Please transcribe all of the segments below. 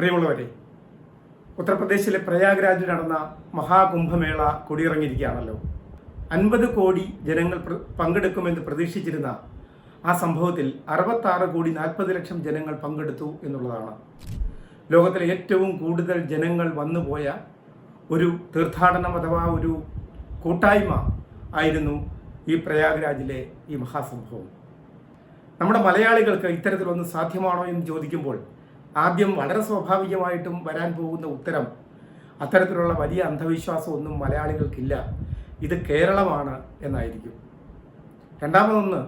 പ്രിയമുള്ളവരെ ഉത്തർപ്രദേശിലെ പ്രയാഗ്രാജിൽ നടന്ന മഹാകുംഭമേള കൊടിയിറങ്ങിയിരിക്കുകയാണല്ലോ. അൻപത് കോടി ജനങ്ങൾ പങ്കെടുക്കുമെന്ന് പ്രതീക്ഷിച്ചിരുന്ന ആ സംഭവത്തിൽ അറുപത്താറ് കോടി നാൽപ്പത് ലക്ഷം ജനങ്ങൾ പങ്കെടുത്തു എന്നുള്ളതാണ്. ലോകത്തിലെ ഏറ്റവും കൂടുതൽ ജനങ്ങൾ വന്നുപോയ ഒരു തീർത്ഥാടനം അഥവാ ഒരു കൂട്ടായ്മ ആയിരുന്നു ഈ പ്രയാഗ്രാജിലെ ഈ മഹാസംഭവം. നമ്മുടെ മലയാളികൾക്ക് ഇത്തരത്തിലൊന്നും സാധ്യമാണോ എന്ന് ചോദിക്കുമ്പോൾ ആദ്യം വളരെ സ്വാഭാവികമായിട്ടും വരാൻ പോകുന്ന ഉത്തരം അത്തരത്തിലുള്ള വലിയ അന്ധവിശ്വാസം ഒന്നും മലയാളികൾക്കില്ല. ഇത് കേരളമാണ് എന്നായിരിക്കും. രണ്ടാമതൊന്ന്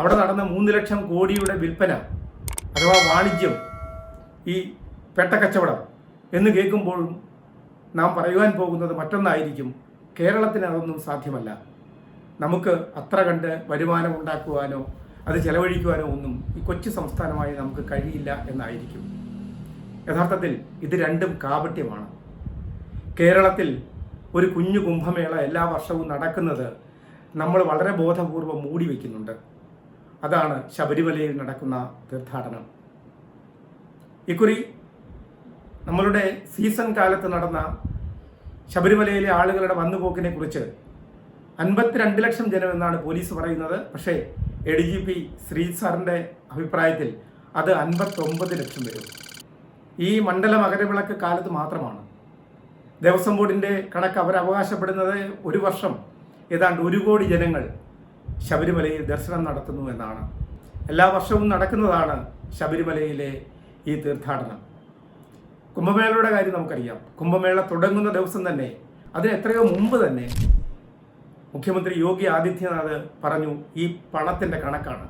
അവിടെ നടന്ന മൂന്ന് ലക്ഷം കോടിയുടെ വിൽപ്പന അഥവാ വാണിജ്യം ഈ പെട്ട കച്ചവടം എന്ന് കേൾക്കുമ്പോഴും നാം പറയുവാൻ പോകുന്നത് മറ്റൊന്നായിരിക്കും കേരളത്തിന് അതൊന്നും സാധ്യമല്ല. നമുക്ക് അത്ര കണ്ട് വരുമാനം ഉണ്ടാക്കുവാനോ അത് ചെലവഴിക്കുവാനോ ഒന്നും ഈ കൊച്ചു സംസ്ഥാനമായി നമുക്ക് കഴിയില്ല എന്നായിരിക്കും. യഥാർത്ഥത്തിൽ ഇത് രണ്ടും കാപട്യമാണ്. കേരളത്തിൽ ഒരു കുഞ്ഞു കുംഭമേള എല്ലാ വർഷവും നടക്കുന്നത് നമ്മൾ വളരെ ബോധപൂർവം മൂടി വയ്ക്കുന്നുണ്ട് അതാണ് ശബരിമലയിൽ നടക്കുന്ന തീർത്ഥാടനം. ഇക്കുറി നമ്മളുടെ സീസൺ കാലത്ത് നടന്ന ശബരിമലയിലെ ആളുകളുടെ വന്നുപോക്കിനെ കുറിച്ച് അൻപത്തിരണ്ട് ലക്ഷം ജനം എന്നാണ് പോലീസ് പറയുന്നത്. പക്ഷേ A D G P Shri സാറിന്റെ അഭിപ്രായത്തിൽ അത് അൻപത്തൊമ്പത് ലക്ഷം വരും. ഈ മണ്ഡല മകരവിളക്ക് കാലത്ത് മാത്രമാണ്. ദേവസ്വം ബോർഡിന്റെ കണക്ക് അവർ അവകാശപ്പെടുന്നത് ഒരു വർഷം ഏതാണ്ട് ഒരു കോടി ജനങ്ങൾ ശബരിമലയിൽ ദർശനം നടത്തുന്നു എന്നാണ്. എല്ലാ വർഷവും നടക്കുന്നതാണ് ശബരിമലയിലെ ഈ തീർത്ഥാടനം. കുംഭമേളയുടെ കാര്യം നമുക്കറിയാം. കുംഭമേള തുടങ്ങുന്ന ദിവസം തന്നെ അതിന് എത്രയോ മുമ്പ് തന്നെ മുഖ്യമന്ത്രി യോഗി ആദിത്യനാഥ് പറഞ്ഞു ഈ പണത്തിന്റെ കണക്കാണ്.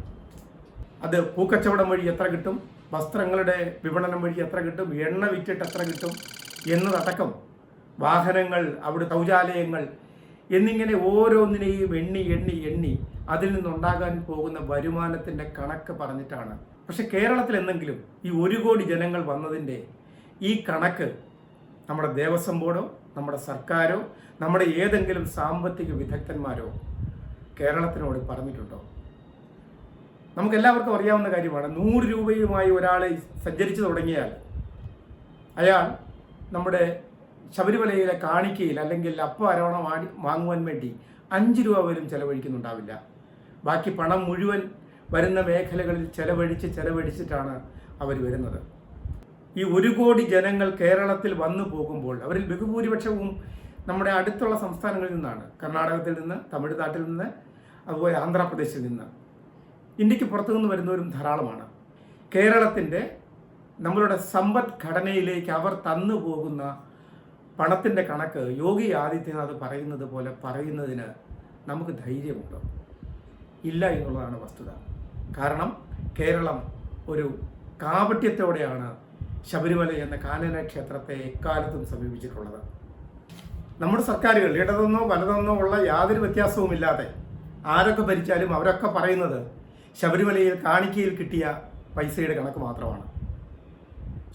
അത് പൂക്കച്ചവടം വഴി എത്ര കിട്ടും? വസ്ത്രങ്ങളുടെ വിപണനം വഴി എത്ര കിട്ടും? എണ്ണ വിറ്റിട്ട് എത്ര കിട്ടും? എന്നതടക്കം വാഹനങ്ങൾ അവിടെ ശൗചാലയങ്ങൾ എന്നിങ്ങനെ ഓരോന്നിനെയും എണ്ണി എണ്ണി എണ്ണി അതിൽ നിന്നുണ്ടാകാൻ പോകുന്ന വരുമാനത്തിന്റെ കണക്ക് പറഞ്ഞിട്ടാണ്. പക്ഷെ കേരളത്തിൽ എന്തെങ്കിലും ഈ ഒരു കോടി ജനങ്ങൾ വന്നതിന്റെ ഈ കണക്ക് നമ്മുടെ ദേവസ്വം ബോർഡോ നമ്മുടെ സർക്കാരോ നമ്മുടെ ഏതെങ്കിലും സാമ്പത്തിക വിദഗ്ധന്മാരോ കേരളത്തിനോട് പറഞ്ഞിട്ടുണ്ടോ? നമുക്ക് എല്ലാവർക്കും അറിയാവുന്ന കാര്യമാണ്. നൂറ് രൂപയുമായി ഒരാൾ സഞ്ചരിച്ചു തുടങ്ങിയാൽ അയാൾ നമ്മുടെ ശബരിമലയിലെ കാണിക്കയിൽ അല്ലെങ്കിൽ അപ്പം അരവണ വാടി വാങ്ങുവാൻ വേണ്ടി അഞ്ച് രൂപ പോലും ചെലവഴിക്കുന്നുണ്ടാവില്ല. ബാക്കി പണം മുഴുവൻ വരുന്ന മേഖലകളിൽ ചെലവഴിച്ച് ചെലവഴിച്ചിട്ടാണ് അവർ വരുന്നത്. ഈ ഒരു കോടി ജനങ്ങൾ കേരളത്തിൽ വന്നു പോകുമ്പോൾ അവരിൽ ബഹുഭൂരിപക്ഷവും നമ്മുടെ അടുത്തുള്ള സംസ്ഥാനങ്ങളിൽ നിന്നാണ്. കർണാടകത്തിൽ നിന്ന് തമിഴ്നാട്ടിൽ നിന്ന് അതുപോലെ ആന്ധ്രാപ്രദേശിൽ നിന്ന്. ഇന്ത്യയ്ക്ക് പുറത്തു നിന്ന് വരുന്നവരും ധാരാളമാണ്. കേരളത്തിന്റെ നമ്മളുടെ സമ്പദ്ഘടനയിലേക്ക് അവർ തന്നു പോകുന്ന പണത്തിന്റെ കണക്ക് യോഗി ആദിത്യനാഥ് പറയുന്നത് പോലെ പറയുന്നതിന് നമുക്ക് ധൈര്യമുണ്ടോ. ഇല്ല എന്നുള്ളതാണ് വസ്തുത. കാരണം കേരളം ഒരു കാപട്യത്തോടെയാണ് ശബരിമല എന്ന കാനന ക്ഷേത്രത്തെ എക്കാലത്തും സമീപിച്ചിട്ടുള്ളത്. നമ്മുടെ സർക്കാരുകൾ ഇടതെന്നോ വലതെന്നോ ഉള്ള യാതൊരു വ്യത്യാസവുമില്ലാതെ ആരൊക്കെ ഭരിച്ചാലും അവരൊക്കെ പറയുന്നത് ശബരിമലയിൽ കാണിക്കയിൽ കിട്ടിയ പൈസയുടെ കണക്ക് മാത്രമാണ്.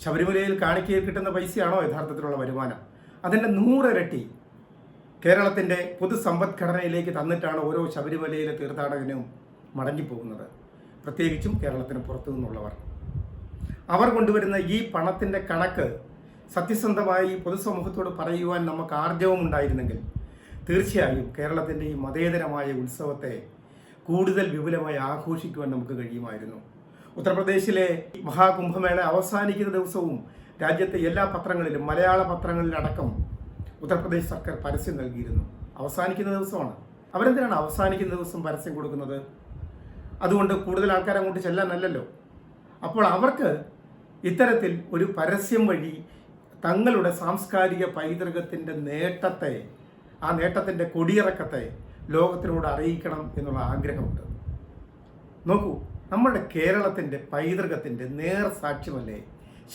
ശബരിമലയിൽ കാണിക്കയിൽ കിട്ടുന്ന പൈസയാണോ യഥാർത്ഥത്തിലുള്ള വരുമാനം? അതിന്റെ നൂറിരട്ടി കേരളത്തിന്റെ പൊതുസമ്പദ്ഘടനയിലേക്ക് തന്നിട്ടാണ് ഓരോ ശബരിമലയിലെ തീർത്ഥാടകനും മടങ്ങിപ്പോകുന്നത്. പ്രത്യേകിച്ചും കേരളത്തിന് പുറത്തു നിന്നുള്ളവർ. അവർ കൊണ്ടുവരുന്ന ഈ പണത്തിന്റെ കണക്ക് സത്യസന്ധമായി പൊതുസമൂഹത്തോട് പറയുവാൻ നമുക്ക് ആർജവമുണ്ടായിരുന്നെങ്കിൽ തീർച്ചയായും കേരളത്തിന്റെ ഈ മതേതരമായ ഉത്സവത്തെ കൂടുതൽ വിപുലമായി ആഘോഷിക്കുവാൻ നമുക്ക് കഴിയുമായിരുന്നു. ഉത്തർപ്രദേശിലെ മഹാകുംഭമേള അവസാനിക്കുന്ന ദിവസവും രാജ്യത്തെ എല്ലാ പത്രങ്ങളിലും മലയാള പത്രങ്ങളിലടക്കം ഉത്തർപ്രദേശ് സർക്കാർ പരസ്യം നൽകിയിരുന്നു. അവസാനിക്കുന്ന ദിവസമാണ്. അവരെന്തിനാണ് അവസാനിക്കുന്ന ദിവസം പരസ്യം കൊടുക്കുന്നത്? അതുകൊണ്ട് കൂടുതൽ ആൾക്കാർ അങ്ങോട്ട് ചെല്ലാനല്ലല്ലോ അപ്പോൾ അവർക്ക് ഇത്തരത്തിൽ ഒരു പരസ്യം വഴി തങ്ങളുടെ സാംസ്കാരിക പൈതൃകത്തിന്റെ നേട്ടത്തെ ആ നേട്ടത്തിന്റെ കൊടിയിറക്കത്തെ ലോകത്തിനോട് അറിയിക്കണം എന്നുള്ള ആഗ്രഹമുണ്ട്. നോക്കൂ നമ്മുടെ കേരളത്തിന്റെ പൈതൃകത്തിന്റെ നേർ സാക്ഷ്യമല്ലേ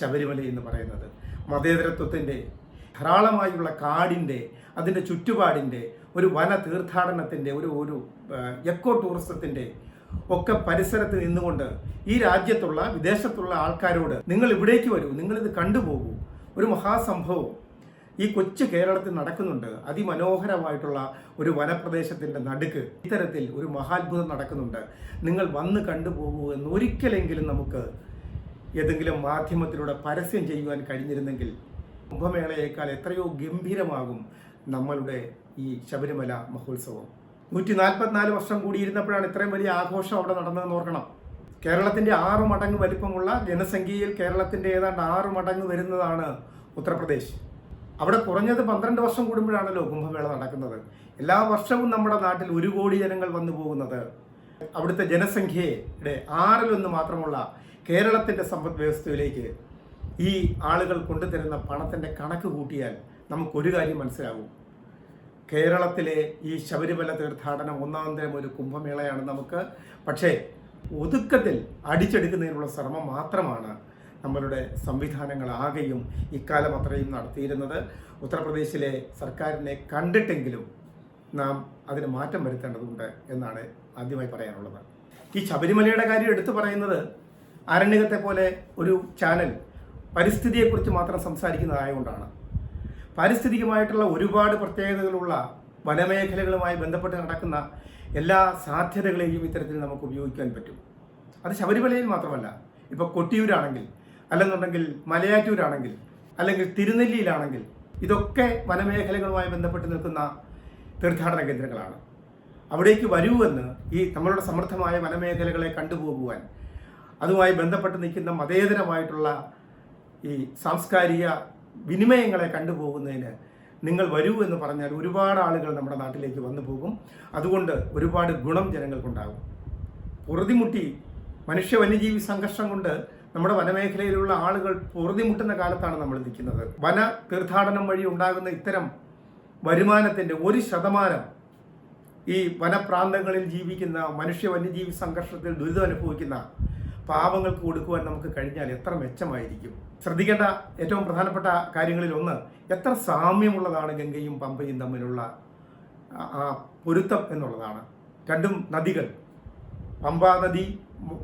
ശബരിമല എന്ന് പറയുന്നത്? മതേതരത്വത്തിന്റെ ധാരാളമായുള്ള കാടിന്റെ അതിന്റെ ചുറ്റുപാടിന്റെ ഒരു വന തീർത്ഥാടനത്തിന്റെ ഒരു ഒരു എക്കോ ടൂറിസത്തിന്റെ ഒക്കെ പരിസരത്ത് നിന്നുകൊണ്ട് ഈ രാജ്യത്തുള്ള വിദേശത്തുള്ള ആൾക്കാരോട് നിങ്ങൾ ഇവിടേക്ക് വരൂ നിങ്ങളിത് കണ്ടുപോകൂ. ഒരു മഹാസംഭവം. ഈ കൊച്ചു കേരളത്തിൽ നടക്കുന്നുണ്ട്. അതിമനോഹരമായിട്ടുള്ള ഒരു വനപ്രദേശത്തിന്റെ നടുക്ക് ഇത്തരത്തിൽ ഒരു മഹാത്ഭുതം നടക്കുന്നുണ്ട്. നിങ്ങൾ വന്ന് കണ്ടുപോകൂ എന്ന് ഒരിക്കലെങ്കിലും നമുക്ക് ഏതെങ്കിലും മാധ്യമത്തിലൂടെ പരസ്യം ചെയ്യുവാൻ കഴിഞ്ഞിരുന്നെങ്കിൽ കുംഭമേളയേക്കാൾ എത്രയോ ഗംഭീരമാകും നമ്മളുടെ ഈ ശബരിമല മഹോത്സവം. നൂറ്റി നാൽപ്പത്തിനാല് വർഷം കൂടിയിരുന്നപ്പോഴാണ് ഇത്രയും വലിയ ആഘോഷം അവിടെ നടന്നതെന്ന് ഓർക്കണം. കേരളത്തിന്റെ ആറ് മടങ്ങ് വലിപ്പമുള്ള ജനസംഖ്യയിൽ കേരളത്തിന്റെ ഏതാണ്ട് ആറ് മടങ്ങ് വരുന്നതാണ് ഉത്തർപ്രദേശ്. അവിടെ കുറഞ്ഞത് പന്ത്രണ്ട് വർഷം കൂടുമ്പോഴാണല്ലോ കുംഭമേള നടക്കുന്നത്. എല്ലാ വർഷവും നമ്മുടെ നാട്ടിൽ ഒരു കോടി ജനങ്ങൾ വന്നു പോകുന്നത്. അവിടുത്തെ ജനസംഖ്യയുടെ ആറിലൊന്ന് മാത്രമുള്ള കേരളത്തിന്റെ സമ്പദ് വ്യവസ്ഥയിലേക്ക് ഈ ആളുകൾ കൊണ്ടുതരുന്ന പണത്തിന്റെ കണക്ക് കൂട്ടിയാൽ നമുക്കൊരു കാര്യം മനസ്സിലാകും. കേരളത്തിലെ ഈ ശബരിമല തീർത്ഥാടനം ഒന്നാം തരം ഒരു കുംഭമേളയാണ് നമുക്ക്. പക്ഷേ ഒതുക്കത്തിൽ അടിച്ചെടുക്കുന്നതിനുള്ള ശ്രമം മാത്രമാണ് നമ്മളുടെ സംവിധാനങ്ങളാകെയും ഇക്കാലം അത്രയും നടത്തിയിരുന്നത്. ഉത്തർപ്രദേശിലെ സർക്കാരിനെ കണ്ടിട്ടെങ്കിലും നാം അതിന് മാറ്റം വരുത്തേണ്ടതുണ്ട് എന്നാണ് ആദ്യമായി പറയാനുള്ളത്. ഈ ശബരിമലയുടെ കാര്യം എടുത്തു പറയുന്നത് ആരണ്യകത്തെ പോലെ ഒരു ചാനൽ പരിസ്ഥിതിയെക്കുറിച്ച് മാത്രം സംസാരിക്കുന്നതായതുകൊണ്ടാണ് പാരിസ്ഥിതികമായിട്ടുള്ള ഒരുപാട് പ്രത്യേകതകളുള്ള വനമേഖലകളുമായി ബന്ധപ്പെട്ട് നടക്കുന്ന എല്ലാ സാധ്യതകളെയും ഇത്തരത്തിൽ നമുക്ക് ഉപയോഗിക്കാൻ പറ്റും. അത് ശബരിമലയിൽ മാത്രമല്ല ഇപ്പോൾ കൊട്ടിയൂരാണെങ്കിൽ അല്ലെന്നുണ്ടെങ്കിൽ മലയാറ്റൂരാണെങ്കിൽ അല്ലെങ്കിൽ തിരുനെല്ലിയിലാണെങ്കിൽ ഇതൊക്കെ വനമേഖലകളുമായി ബന്ധപ്പെട്ട് നിൽക്കുന്ന തീർത്ഥാടന കേന്ദ്രങ്ങളാണ്. അവിടേക്ക് വരുമെന്ന് ഈ നമ്മളുടെ സമൃദ്ധമായ വനമേഖലകളെ കണ്ടുപോകുവാൻ അതുമായി ബന്ധപ്പെട്ട് നിൽക്കുന്ന മതേതരമായിട്ടുള്ള ഈ സാംസ്കാരിക വിനിമയങ്ങളെ കണ്ടുപോകുന്നതിന് നിങ്ങൾ വരൂ എന്ന് പറഞ്ഞാൽ ഒരുപാട് ആളുകൾ നമ്മുടെ നാട്ടിലേക്ക് വന്നു പോകും. അതുകൊണ്ട് ഒരുപാട് ഗുണം ജനങ്ങൾക്കുണ്ടാകും. പൊറുതിമുട്ടി മനുഷ്യ വന്യജീവി സംഘർഷം കൊണ്ട് നമ്മുടെ വനമേഖലയിലുള്ള ആളുകൾ പൊറുതിമുട്ടുന്ന കാലത്താണ് നമ്മൾ നിൽക്കുന്നത്. വന തീർത്ഥാടനം വഴി ഉണ്ടാകുന്ന ഇത്തരം വരുമാനത്തിന്റെ ഒരു ശതമാനം ഈ വനപ്രാന്തങ്ങളിൽ ജീവിക്കുന്ന മനുഷ്യ വന്യജീവി സംഘർഷത്തിൽ ദുരിതം അനുഭവിക്കുന്ന പാവങ്ങൾക്ക് കൊടുക്കുവാൻ നമുക്ക് കഴിഞ്ഞാൽ എത്ര മെച്ചമായിരിക്കും? ശ്രദ്ധിക്കേണ്ട ഏറ്റവും പ്രധാനപ്പെട്ട കാര്യങ്ങളിൽ ഒന്ന് എത്ര സാമ്യമുള്ളതാണ് ഗംഗയും പമ്പയും തമ്മിലുള്ള ആ പൊരുത്തം എന്നുള്ളതാണ്. രണ്ടും നദികൾ. പമ്പാ നദി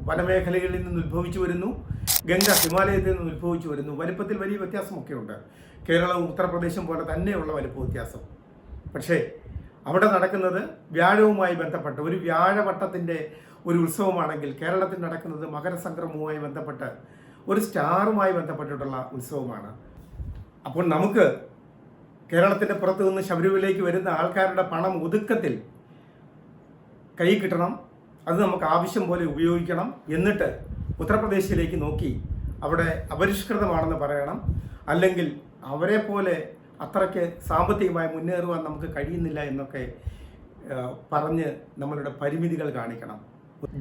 വനമേഖലകളിൽ നിന്ന് ഉത്ഭവിച്ചു വരുന്നു. ഗംഗ ഹിമാലയത്തിൽ നിന്ന് ഉത്ഭവിച്ചു വരുന്നു. വലിപ്പത്തിൽ വലിയ വ്യത്യാസമൊക്കെ ഉണ്ട് കേരളവും ഉത്തർപ്രദേശും പോലെ തന്നെയുള്ള വലിപ്പ വ്യത്യാസം. പക്ഷേ അവിടെ നടക്കുന്നത് വ്യാഴവുമായി ബന്ധപ്പെട്ട് ഒരു വ്യാഴവട്ടത്തിന്റെ ഒരു ഉത്സവമാണെങ്കിൽ കേരളത്തിൽ നടക്കുന്നത് മകരസംക്രമവുമായി ബന്ധപ്പെട്ട് ഒരു സ്റ്റാറുമായി ബന്ധപ്പെട്ടിട്ടുള്ള ഉത്സവമാണ്. അപ്പോൾ നമുക്ക് കേരളത്തിന്റെ പുറത്തു നിന്ന് ശബരിമലയിലേക്ക് വരുന്ന ആൾക്കാരുടെ പണം ഒതുക്കത്തിൽ കൈ കിട്ടണം. അത് നമുക്ക് ആവശ്യം പോലെ ഉപയോഗിക്കണം. എന്നിട്ട് ഉത്തർപ്രദേശിലേക്ക് നോക്കി അവിടെ അപരിഷ്കൃതമാണെന്ന് പറയണം. അല്ലെങ്കിൽ അവരെ പോലെ അത്രയ്ക്ക് സാമ്പത്തികമായി മുന്നേറുവാൻ നമുക്ക് കഴിയുന്നില്ല എന്നൊക്കെ പറഞ്ഞ് നമ്മളുടെ പരിമിതികൾ കാണിക്കണം.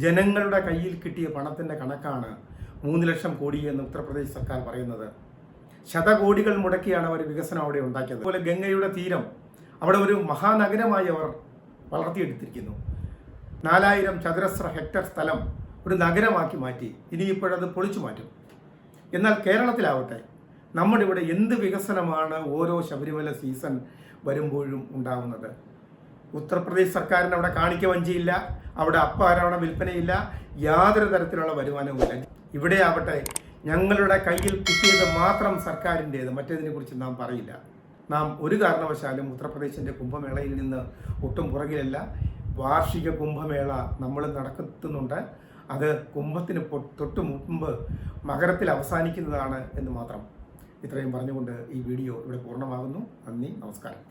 ജനങ്ങളുടെ കയ്യിൽ കിട്ടിയ പണത്തിന്റെ കണക്കാണ് മൂന്ന് ലക്ഷം കോടി എന്ന് ഉത്തർപ്രദേശ് സർക്കാർ പറയുന്നത്. ശതകോടികൾ മുടക്കിയാണ് അവർ വികസനം അവിടെ ഉണ്ടാക്കിയത്. അതുപോലെ ഗംഗയുടെ തീരം അവിടെ ഒരു മഹാനഗരമായി അവർ വളർത്തിയെടുത്തിരിക്കുന്നു. നാലായിരം ചതുരശ്ര ഹെക്ടർ സ്ഥലം ഒരു നഗരമാക്കി മാറ്റി ഇനിയിപ്പോഴത് പൊളിച്ചു മാറ്റും. എന്നാൽ കേരളത്തിലാവട്ടെ നമ്മുടെ ഇവിടെ എന്ത് വികസനമാണ് ഓരോ ശബരിമല സീസൺ വരുമ്പോഴും ഉണ്ടാകുന്നത് ഉത്തർപ്രദേശ് സർക്കാരിന് അവിടെ കാണിക്ക വഞ്ചിയില്ല അവിടെ അപ്പാരവണ വിൽപ്പനയില്ല യാതൊരു തരത്തിലുള്ള വരുമാനവുമില്ല. ഇവിടെ ആവട്ടെ ഞങ്ങളുടെ കയ്യിൽ കിട്ടിയത് മാത്രം സർക്കാരിന്റേത് മറ്റേതിനെ കുറിച്ച് നാം പറയില്ല. നാം ഒരു കാരണവശാലും ഉത്തർപ്രദേശിന്റെ കുംഭമേളയിൽ നിന്ന് ഒട്ടും പുറകിലല്ല. വാർഷിക കുംഭമേള നമ്മൾ നടത്തുന്നുണ്ട്. അത് കുംഭത്തിന് തൊട്ട് മുമ്പ് മകരത്തിൽ അവസാനിക്കുന്നതാണ് എന്ന് മാത്രം ഇത്രയും പറഞ്ഞുകൊണ്ട് ഈ വീഡിയോ ഇവിടെ പൂർണമാകുന്നു. നന്ദി നമസ്കാരം.